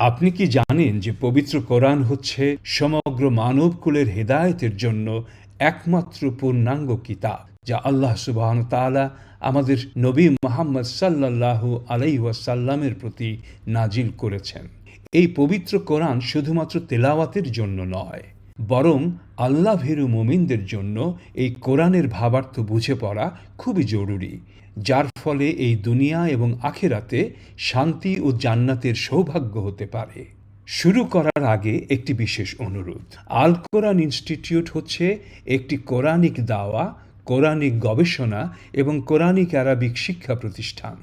আপনি কি জানেন যে পবিত্র কোরআন হচ্ছে সমগ্র মানবকুলের হেদায়তের জন্য একমাত্র পূর্ণাঙ্গ কিতাব, যা আল্লাহ সুবাহন তালা আমাদের নবী মোহাম্মদ সাল্লাল্লাহু আলাইসাল্লামের প্রতি নাজিল করেছেন। এই পবিত্র কোরআন শুধুমাত্র তেলাওয়াতের জন্য নয় বরং আল্লাহ ভীরু মুমিনদের জন্য এই কোরআনের ভাবার্থ বুঝে পড়া খুবই জরুরি, যার ফলে এই দুনিয়া এবং আখেরাতে শান্তি ও জান্নাতের সৌভাগ্য হতে পারে। শুরু করার আগে একটি বিশেষ অনুরোধ। আল কোরআন ইনস্টিটিউট হচ্ছে একটি কোরআনিক দাওয়া, কোরআনিক গবেষণা এবং কোরআনিক আরবিক শিক্ষা প্রতিষ্ঠান।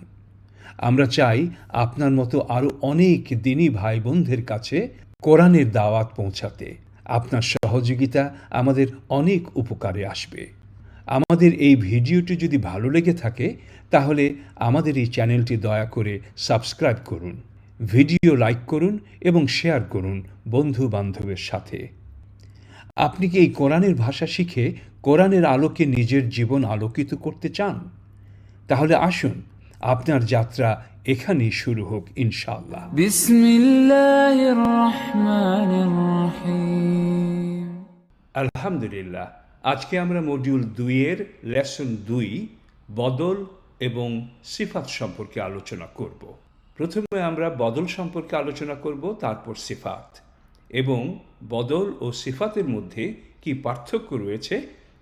আমরা চাই আপনার মতো আরও অনেক দিনী ভাই বোনদের কাছে কোরআনের দাওয়াত পৌঁছাতে। আপনার সহযোগিতা আমাদের অনেক উপকারে আসবে। আমাদের এই ভিডিওটি যদি ভালো লেগে থাকে, তাহলে আমাদের এই চ্যানেলটি দয়া করে সাবস্ক্রাইব করুন, ভিডিও লাইক করুন এবং শেয়ার করুন বন্ধু বান্ধবের সাথে। আপনি কি এই কোরআনের ভাষা শিখে কোরআনের আলোকে নিজের জীবন আলোকিত করতে চান? তাহলে আসুন আপনার যাত্রা এখানেই শুরু হোক ইনশাআল্লাহ। আলহামদুলিল্লাহ আজকে আমরা মডিউল দুইয়ের লেসন দুই বদল এবং সিফাত সম্পর্কে আলোচনা করব। প্রথমে আমরা বদল সম্পর্কে আলোচনা করব তারপর সিফাত। এবং বদল ও সিফাতের মধ্যে কি পার্থক্য রয়েছে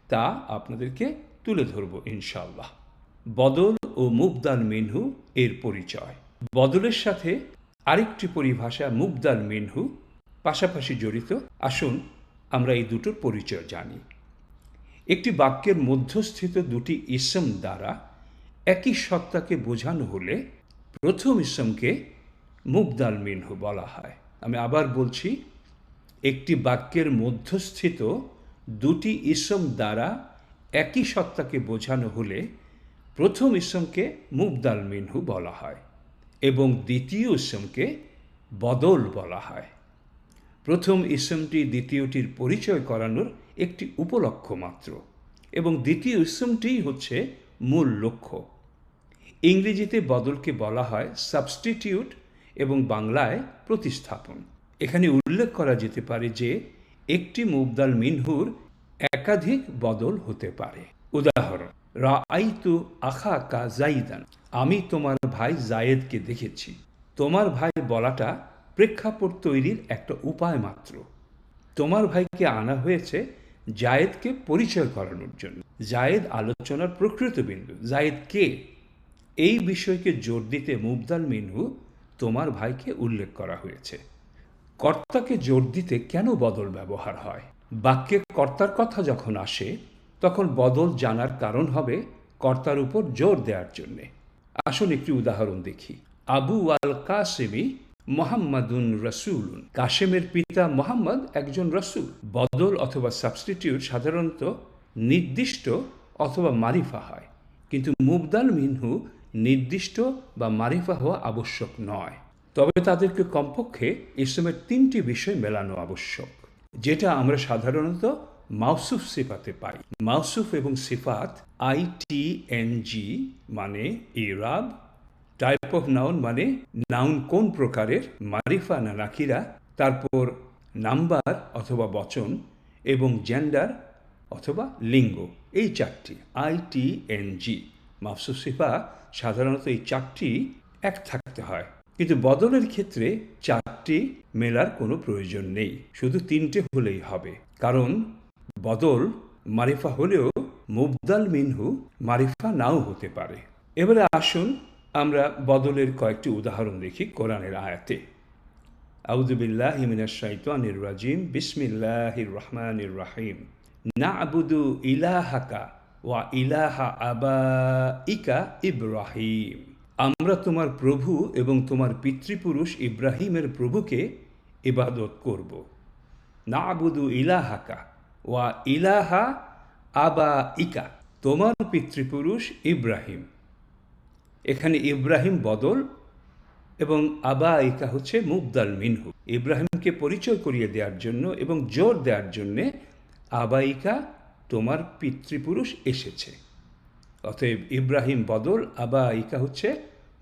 তা আপনাদেরকে তুলে ধরব ইনশাল্লাহ বদল ও মুবদাল মিনহু এর পরিচয়। বদলের সাথে আরেকটি পরিভাষা মুবদাল মিনহু, পাশাপাশি জড়িত। আসুন আমরা এই দুটোর পরিচয় জানি। একটি বাক্যের মধ্যস্থিত দুটি ইসম দ্বারা একই সত্তাকে বোঝানো হলে প্রথম ইসমকে মুবদাল মিনহু বলা হয়। আমি আবার বলছি, একটি বাক্যের মধ্যস্থিত দুটি ইসম দ্বারা একই সত্তাকে বোঝানো হলে প্রথম ইসমকে মুবদাল মিনহু বলা হয় এবং দ্বিতীয় ইসমকে বদল বলা হয়। প্রথম ইসমটি দ্বিতীয়টির পরিচয় করানোর একটি উপলক্ষ মাত্র এবং দ্বিতীয় ইসমটিই হচ্ছে মূল লক্ষ্য। ইংরেজিতে বদলকে বলা হয় সাবস্টিটিউট এবং বাংলায় প্রতিস্থাপন। এখানে উল্লেখ করা যেতে পারে যে একটি মুবদাল মিনহুর একাধিক বদল হতে পারে। উদাহরণ আখা কা জাইদান আমি তোমার ভাই জায়েদকে দেখেছি। তোমার ভাই বলাটা প্রেক্ষাপট তৈরির একটা উপায় মাত্র। তোমার ভাইকে আনা হয়েছে জায়েদকে পরিচয় করানোর জন্য। জায়েদ আলোচনার প্রকৃত বিন্দু জায়েদ কে? এই বিষয়কে জোর দিতে মুবদাল মিনহু তোমার ভাইকে উল্লেখ করা হয়েছে। কর্তাকে জোর দিতে কেন বদল ব্যবহার হয়? বাক্যে কর্তার কথা যখন আসে তখন বদল জানার কারণ হবে কর্তার উপর জোর দেওয়ার জন্যে। আসুন একটি উদাহরণ দেখি। আবু আল কাসেমি মোহাম্মদুন রসুলুন। কাশেমের পিতা মোহাম্মদ একজন রসুল। বদল অথবা সাবস্টিটিউট সাধারণত নির্দিষ্ট অথবা মারিফা হয়। কিন্তু মুবদাল মিনহু নির্দিষ্ট বা মারিফা হওয়া আবশ্যক নয়। তবে তাদেরকে কমপক্ষে ইসলামের তিনটি বিষয় মেলানো আবশ্যক। যেটা আমরা সাধারণত মাউসুফ সিফাতে পাই। মাউসুফ এবং সিফাত আই টি এন জি মানে ইরাব টাইপ অফ নাউন মানে নাউন কোন প্রকারের, মারিফা না নাকিরা, তারপর নাম্বার অথবা বচন এবং জেন্ডার অথবা লিঙ্গ, এই চারটি আই টি এন জি। মাফসুফ সিফা সাধারণত এই চারটি এক থাকতে হয়। কিন্তু বদলের ক্ষেত্রে চারটি মেলার কোনো প্রয়োজন নেই। শুধু তিনটে হলেই হবে। কারণ বদল মারিফা হলেও মুবদাল মিনহু মারিফা নাও হতে পারে। এবারে আসুন আমরা বদলের কয়েকটি উদাহরণ দেখি কোরআনের আয়াতে। আউদুবিল্লাহ হিমিনার শাইতানির রাজিম, বিসমিল্লাহির রহমানির রাহিম। না আবুদু ইলাহাকা ওয়া ইলাহা আবা ইকা ইব্রাহিম। আমরা তোমার প্রভু এবং তোমার পিতৃপুরুষ ইব্রাহিমের প্রভুকে ইবাদত করব। না আবুদু ইলাহাকা ওয়া ইলাহা আবা ইকা তোমার পিতৃপুরুষ ইব্রাহিম। এখানে ইব্রাহিম বদল এবং আবা ইকা হচ্ছে মুবদাল মিনহু। ইব্রাহিমকে পরিচয় করিয়ে দেওয়ার জন্য এবং জোর দেওয়ার জন্যে আবাইকা, তোমার পিতৃপুরুষ এসেছে। অতএব ইব্রাহিম বদল, আবাইকা হচ্ছে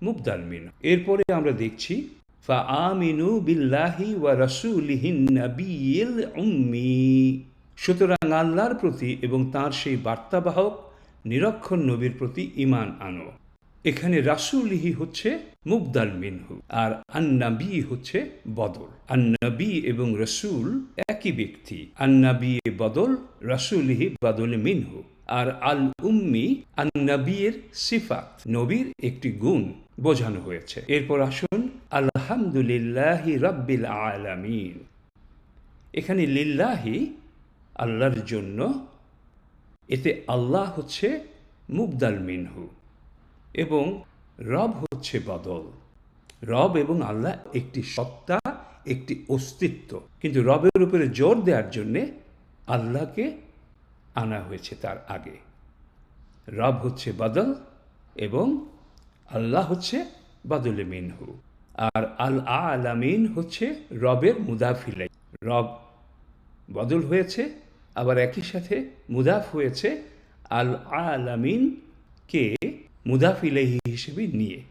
মুবদাল মিন এরপরে আমরা দেখছি ফা আমিনু বিল্লাহি ওয়া রাসূলিহিন নাবিয়িল উম্মি। সুতরাং আল্লাহর প্রতি এবং তার সেই বার্তাবাহক, নিরক্ষর নবীর প্রতি ইমান আনো। এখানে রাসূলিহি হচ্ছে মুবদাল মিনহু আর আন্নাবি হচ্ছে বদল আন্নাবি এবং রসুল একই ব্যক্তি। আন্নাবি বদল রাসূলিহি বদল মিনহু আর আল উম্মি আন্নাবিয়ের সিফাত, নবীর একটি গুণ বোঝানো হয়েছে। এরপর আসুন, আলহামদুলিল্লাহ রাব্বিল আলামিন। এখানে লিল্লাহি আল্লাহর জন্য। এতে আল্লাহ হচ্ছে মুবদাল মিনহু এবং রব হচ্ছে বদল। রব এবং আল্লাহ একটি সত্তা, একটি অস্তিত্ব। কিন্তু রবের উপরে জোর দেওয়ার জন্যে আল্লাহকে আনা হয়েছে তার আগে। রব হচ্ছে বদল এবং আল্লাহ হচ্ছে বদলে মিনহু। আর আল আলামিন হচ্ছে রবের মুদাফিলাই। রব বদল হয়েছে আবার একই সাথে মুদাফ হয়েছে আল আলামিনকে মুদাফিলাহি হিসেবে নিয়ে।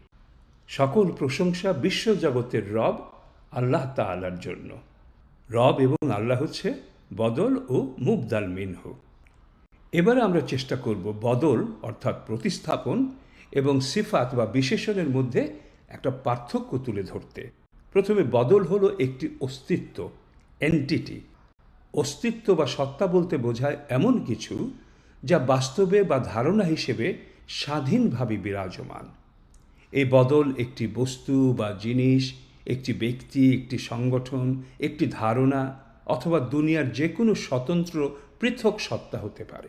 সকল প্রশংসা বিশ্বজগতের রব, আল্লাহ তাআলার জন্য। রব এবং আল্লাহ হচ্ছে বদল ও মুবদাল মিনহু। এবার আমরা চেষ্টা করব বদল অর্থাৎ প্রতিস্থাপন এবং সিফাত বা বিশেষণের মধ্যে একটা পার্থক্য তুলে ধরতে। প্রথমে বদল হলো একটি অস্তিত্ব এন্টিটি অস্তিত্ব বা সত্তা বলতে বোঝায় এমন কিছু যা বাস্তবে বা ধারণা হিসেবে স্বাধীনভাবে বিরাজমান। এই বদল একটি বস্তু বা জিনিস, একটি ব্যক্তি, একটি সংগঠন, একটি ধারণা অথবা দুনিয়ার যে কোনো স্বতন্ত্র পৃথক সত্তা হতে পারে।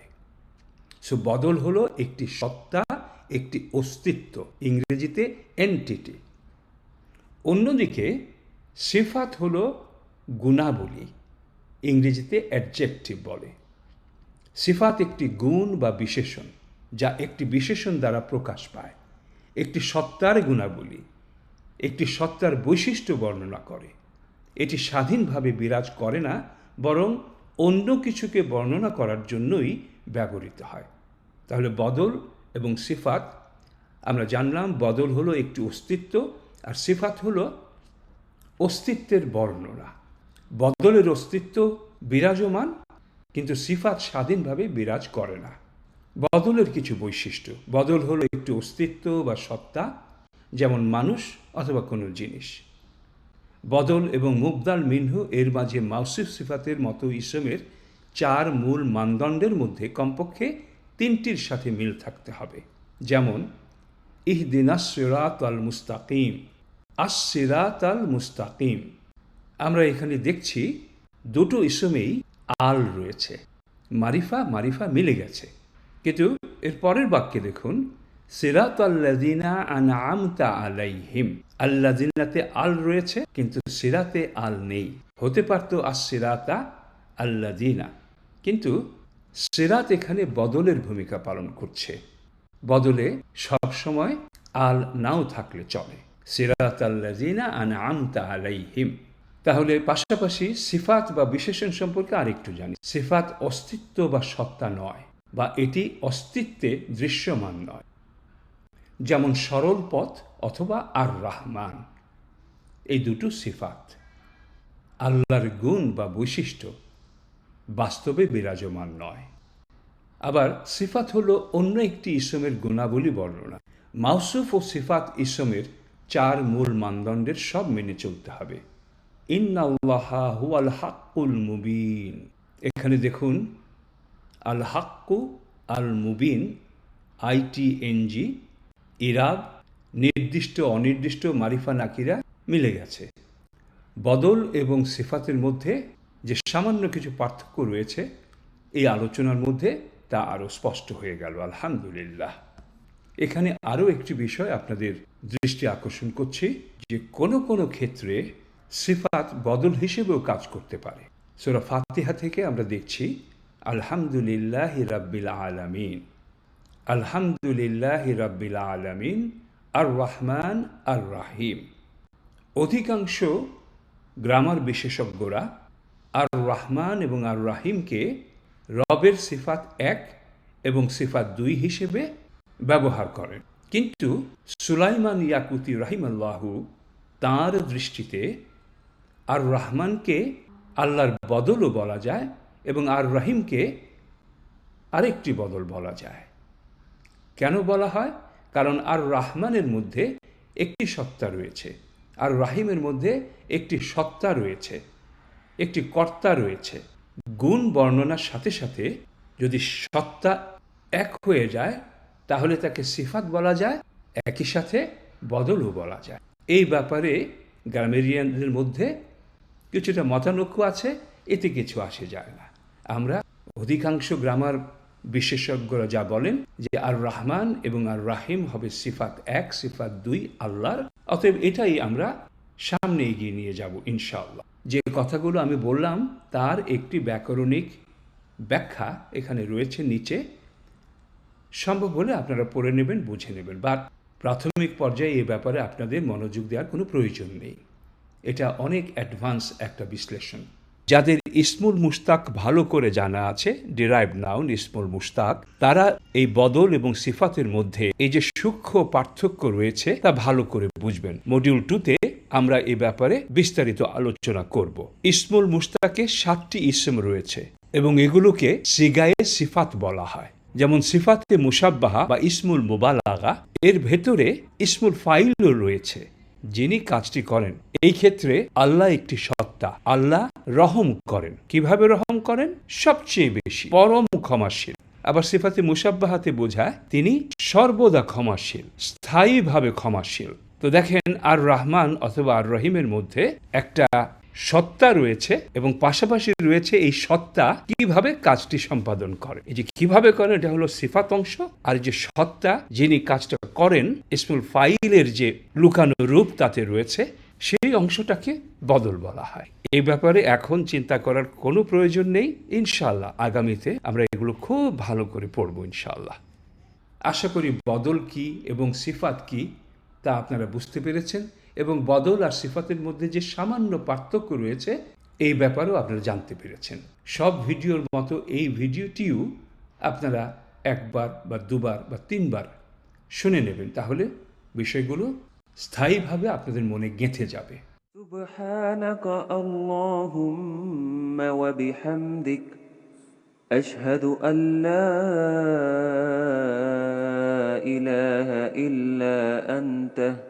সো বদল হলো একটি সত্তা, একটি অস্তিত্ব, ইংরেজিতে এন্টিটি অন্যদিকে, সিফাত হল গুণাবলী। ইংরেজিতে অ্যাডজেক্টিভ বলে। সিফাত একটি গুণ বা বিশেষণ যা একটি বিশেষণ দ্বারা প্রকাশ পায়। একটি সত্তার গুণাবলী, একটি সত্তার বৈশিষ্ট্য বর্ণনা করে। এটি স্বাধীনভাবে বিরাজ করে না, বরং অন্য কিছুকে বর্ণনা করার জন্যই ব্যবহৃত হয়। তাহলে বদল এবং সিফাত, আমরা জানলাম বদল হলো একটি অস্তিত্ব আর সিফাত হলো অস্তিত্বের বর্ণনা। বদলের অস্তিত্ব বিরাজমান, কিন্তু সিফাত স্বাধীনভাবে বিরাজ করে না। বদলের কিছু বৈশিষ্ট্য। বদল হলো একটি অস্তিত্ব বা সত্তা, যেমন মানুষ অথবা কোনো জিনিস। বদল এবং মুবদাল মিনহু এর মাঝে মাউসিফ সিফাতের মতো ইসমের চার মূল মানদণ্ডের মধ্যে কমপক্ষে তিনটির সাথে মিল থাকতে হবে। যেমন ইহদিনাস সিরাত আল মুস্তাকিম। আস সিরাত আল মুস্তাকিম। আমরা এখানে দেখছি দুটো ইসমেই আল রয়েছে। মারিফা মারিফা মিলে গেছে। কিন্তু এর পরের বাক্যে দেখুন সিরাত আল্লাদিনা আনআমতা আলাইহিম। আল্লাদিনাতে আল রয়েছে, কিন্তু সিরাতে আল নেই। হতে পারতো আস সিরাতা আল্লাদিনা কিন্তু সিরাত এখানে বদলের ভূমিকা পালন করছে। বদলে সবসময় আল নাও থাকলে চলে। সিরাত আল্লাদিনা আনআমতা আলাইহিম। তাহলে পাশাপাশি সিফাত বা বিশেষণ সম্পর্কে আরেকটু জানি। সিফাত অস্তিত্ব বা সত্তা নয়, বা এটি অস্তিত্বে দৃশ্যমান নয়। যেমন সরল পথ অথবা আর রাহমান এই দুটো সিফাত আল্লাহর গুণ বা বৈশিষ্ট্য বাস্তবে বিরাজমান নয়। আবার সিফাত হল অন্য একটি ইসমের গুণাবলী বর্ণনা। মাউসুফ ও সিফাত ইসমের চার মূল মানদণ্ডের সব মেনে চলতে হবে। ইন্নাল্লাহা হাক্কুল মুবিন। এখানে দেখুন, আল হাক্কু আল মুবিন আইটিএনজি ইরাব নির্দিষ্ট অনির্দিষ্ট মারিফা নাকিরা মিলে গেছে। বদল এবং সিফাতের মধ্যে যে সামান্য কিছু পার্থক্য রয়েছে, এই আলোচনার মধ্যে তা আরও স্পষ্ট হয়ে গেল, আলহামদুলিল্লাহ। এখানে আরও একটি বিষয় আপনাদের দৃষ্টি আকর্ষণ করছি, যে কোনো কোনো ক্ষেত্রে সিফাত বদল হিসেবেও কাজ করতে পারে। সোরা ফাতিহা থেকে আমরা দেখছি, আলহামদুলিল্লাহ রাব্বিল আলামিন। আলহামদুলিল্লাহ রাব্বিল আলামিন আর রহমান আর রাহিম অধিকাংশ গ্রামার বিশেষজ্ঞরা আর রহমান এবং আর রাহিমকে রবের সিফাত এক এবং সিফাত দুই হিসেবে ব্যবহার করেন। কিন্তু সুলাইমান ইয়াকুতি রাহিমাল্লাহু তার দৃষ্টিতে আর রহমানকে আল্লাহর বদলও বলা যায় এবং আর রহিমকে আরেকটি বদল বলা যায়। কেন বলা হয়? কারণ আর রহমানের মধ্যে একটি সত্তা রয়েছে। আর রাহিমের মধ্যে একটি সত্তা রয়েছে, একটি কর্তা রয়েছে। গুণ বর্ণনার সাথে সাথে যদি সত্তা এক হয়ে যায়, তাহলে তাকে সিফাত বলা যায়, একই সাথে বদলও বলা যায়। এই ব্যাপারে গ্রামেরিয়ানদের মধ্যে কিছুটা মতানৈক্য আছে, এতে কিছু আসে যায় না। আমরা অধিকাংশ গ্রামার বিশেষজ্ঞরা যা বলেন যে আর রহমান এবং আর রাহিম হবে সিফাত এক, সিফাত দুই আল্লাহর। অতএব এটাই আমরা সামনে এগিয়ে নিয়ে যাব, ইনশাআল্লাহ। যে কথাগুলো আমি বললাম, তার একটি ব্যাকরণিক ব্যাখ্যা এখানে রয়েছে নিচে। সম্ভব হলে আপনারা পড়ে নেবেন, বুঝে নেবেন। বা প্রাথমিক পর্যায়ে এ ব্যাপারে আপনাদের মনোযোগ দেওয়ার কোনো প্রয়োজন নেই। এটা অনেক অ্যাডভান্স একটা বিশ্লেষণ। যাদের ইসমুল মুস্তাক ভালো করে জানা আছে ডিরাইভ নাউন ইসমুল মুস্তাক তারা এই বদল এবং সিফাতের মধ্যে এই যে সূক্ষ্ম পার্থক্য রয়েছে, তা ভালো করে বুঝবেন। মডিউল টুতে আমরা এ ব্যাপারে বিস্তারিত আলোচনা করব। ইসমুল মুস্তাকে সাতটি ইসম রয়েছে এবং এগুলোকে সিগায়ে সিফাত বলা হয়। যেমন সিফাতে মুসাব্বাহা বা ইসমুল মুবালাগা, এর ভেতরে ইসমুল ফাইলও রয়েছে। যিনি কাজটি করেন। এই ক্ষেত্রে আল্লাহ একটি সত্তা। আল্লাহ রহম করেন। কীভাবে রহম করেন? সবচেয়ে বেশি। পরম ক্ষমাশীল। আবার সিফাতে মুসাব্বাহাতে বোঝায়, তিনি সর্বদা ক্ষমাশীল, স্থায়ীভাবে ক্ষমাশীল। তো দেখেন আর রহমান অথবা আর রহিমের মধ্যে একটা সত্তা রয়েছে এবং পাশাপাশি রয়েছে এই সত্তা কীভাবে কাজটি সম্পাদন করে। এই যে কীভাবে করেন, এটা হলো সিফাত অংশ। আর যে সত্তা যিনি কাজটা করেন, ইসমুল ফাইলের যে লুকানো রূপ তাতে রয়েছে, সেই অংশটাকে বদল বলা হয়। এই ব্যাপারে এখন চিন্তা করার কোনো প্রয়োজন নেই ইনশাল্লাহ আগামীতে আমরা এগুলো খুব ভালো করে পড়ব ইনশাল্লাহ আশা করি বদল কি এবং সিফাত কি তা আপনারা বুঝতে পেরেছেন। এবং বদল আর সিফাতের মধ্যে যে সামান্য পার্থক্য রয়েছে এই ব্যাপারেও আপনারা জানতে পেরেছেন সব ভিডিওর মতো এই ভিডিওটিও আপনারা একবার বা দুবার বা তিনবার শুনে নেবেন তাহলে বিষয়গুলো স্থায়ীভাবে আপনাদের মনে গেঁথে যাবে سبحانك اللهم وبحمدك أشهد أن لا إله إلا أنت أستغفرك وأتوب إليك